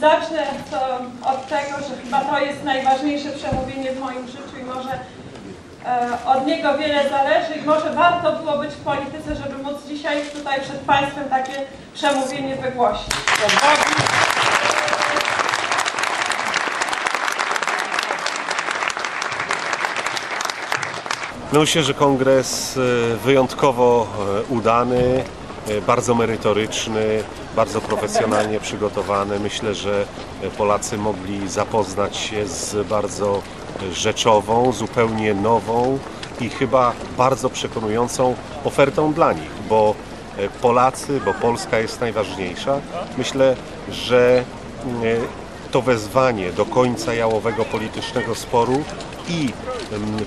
Zacznę to od tego, że chyba to jest najważniejsze przemówienie w moim życiu i może e, od niego wiele zależy i może warto było być w polityce, żeby móc dzisiaj tutaj przed Państwem takie przemówienie wygłosić. Myślę, że kongres e, wyjątkowo e, udany, bardzo merytoryczny, bardzo profesjonalnie przygotowany. Myślę, że e, Polacy mogli zapoznać się z bardzo e, rzeczową, zupełnie nową i chyba bardzo przekonującą ofertą dla nich, bo e, Polacy, bo Polska jest najważniejsza. Myślę, że e, to wezwanie do końca jałowego politycznego sporu i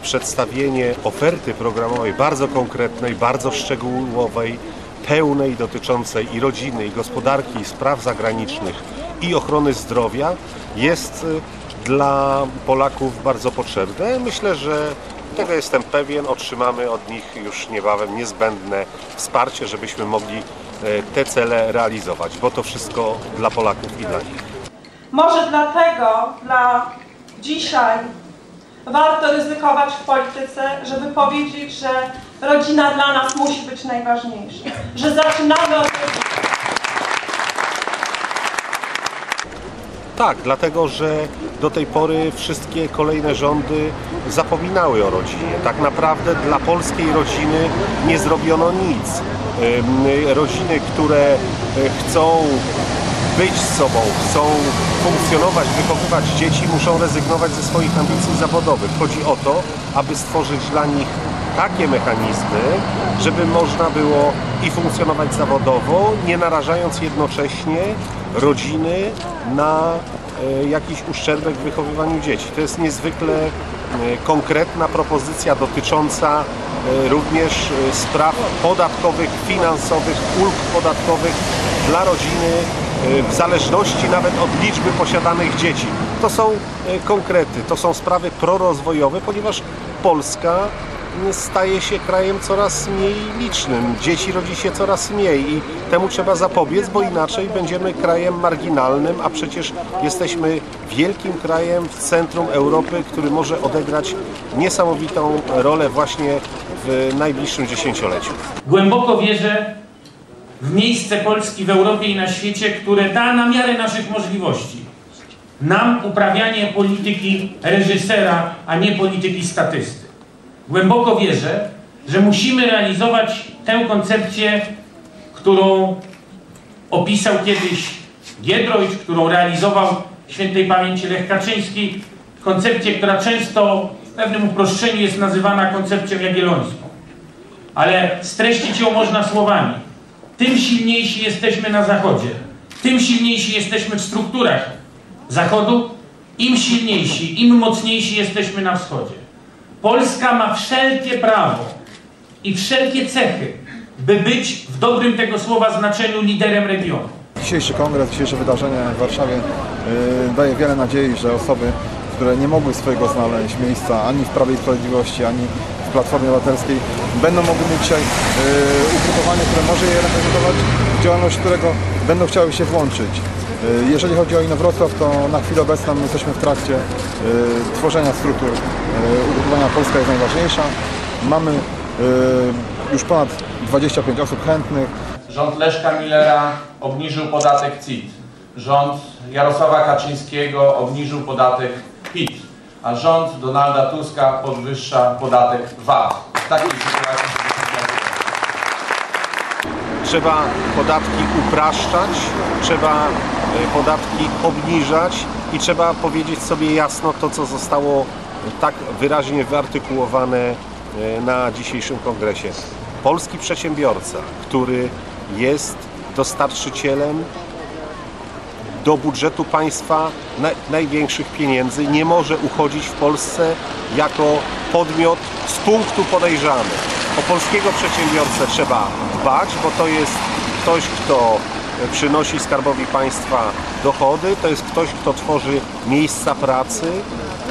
przedstawienie oferty programowej bardzo konkretnej, bardzo szczegółowej, pełnej, dotyczącej i rodziny, i gospodarki, i spraw zagranicznych, i ochrony zdrowia jest y, dla Polaków bardzo potrzebne. Myślę, że tego jestem pewien, otrzymamy od nich już niebawem niezbędne wsparcie, żebyśmy mogli e, te cele realizować, bo to wszystko dla Polaków i dla nich. Może dlatego dla dzisiaj warto ryzykować w polityce, żeby powiedzieć, że rodzina dla nas musi być najważniejsza. Że zaczynamy od Tak, dlatego że do tej pory wszystkie kolejne rządy zapominały o rodzinie. Tak naprawdę dla polskiej rodziny nie zrobiono nic. Rodziny, które e, chcą być sobą, chcą funkcjonować, wychowywać dzieci, muszą rezygnować ze swoich ambicji zawodowych. Chodzi o to, aby stworzyć dla nich takie mechanizmy, żeby można było i funkcjonować zawodowo, nie narażając jednocześnie rodziny na e, jakiś uszczerbek w wychowywaniu dzieci. To jest niezwykle e, konkretna propozycja dotycząca e, również spraw podatkowych, finansowych, ulg podatkowych dla rodziny w zależności nawet od liczby posiadanych dzieci. To są e, konkrety, to są sprawy prorozwojowe, ponieważ Polska staje się krajem coraz mniej licznym. Dzieci rodzi się coraz mniej i temu trzeba zapobiec, bo inaczej będziemy krajem marginalnym, a przecież jesteśmy wielkim krajem w centrum Europy, który może odegrać niesamowitą rolę właśnie w najbliższym dziesięcioleciu. Głęboko wierzę w miejsce Polski w Europie i na świecie, które da na miarę naszych możliwości. Nam uprawianie polityki reżysera, a nie polityki statysty. Głęboko wierzę, że musimy realizować tę koncepcję, którą opisał kiedyś Giedroyć, którą realizował świętej pamięci Lech Kaczyński. Koncepcję, która często w pewnym uproszczeniu jest nazywana koncepcją jagiellońską ale streścić ją można słowami. Tym silniejsi jesteśmy na Zachodzie, tym silniejsi jesteśmy w strukturach Zachodu, im silniejsi, im mocniejsi jesteśmy na Wschodzie. Polska ma wszelkie prawo i wszelkie cechy, by być w dobrym tego słowa znaczeniu liderem regionu. Dzisiejszy kongres, dzisiejsze wydarzenie w Warszawie y, daje wiele nadziei, że osoby, które nie mogły swojego znaleźć miejsca ani w Prawie i Sprawiedliwości, ani w Platformie Obywatelskiej, będą mogły mieć dzisiaj y, ugrupowanie, które może je reprezentować, w działalność którego będą chciały się włączyć. Y, Jeżeli chodzi o Inowrocław, to na chwilę obecną jesteśmy w trakcie y, tworzenia struktur. Ugrupowania Polska jest najważniejsza. Mamy już ponad 25 osób chętnych. Rząd Leszka Millera obniżył podatek CIT. Rząd Jarosława Kaczyńskiego obniżył podatek. A rząd Donalda Tuska podwyższa podatek VAT. Sytuacji Trzeba podatki upraszczać, trzeba e, podatki obniżać i trzeba powiedzieć sobie jasno to, co zostało tak wyraźnie wyartykułowane e, na dzisiejszym kongresie. Polski przedsiębiorca, który jest dostarczycielem do budżetu państwa na, największych pieniędzy nie może uchodzić w Polsce jako podmiot z punktu podejrzany. O polskiego przedsiębiorcę trzeba dbać, bo to jest ktoś, kto przynosi skarbowi państwa dochody, to jest ktoś, kto tworzy miejsca pracy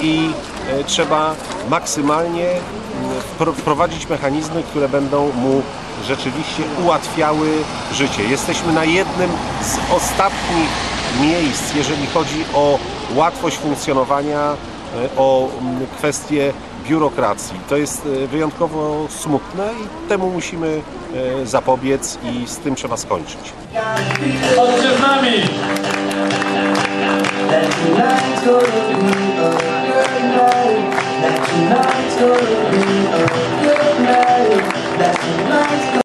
i e, trzeba maksymalnie wpro- wprowadzić mechanizmy, które będą mu rzeczywiście ułatwiały życie. Jesteśmy na jednym z ostatnich miejsc, jeżeli chodzi o łatwość funkcjonowania, e, o mm, kwestie biurokracji. To jest e, wyjątkowo smutne i temu musimy e, zapobiec i z tym trzeba skończyć. Chodźcie z nami!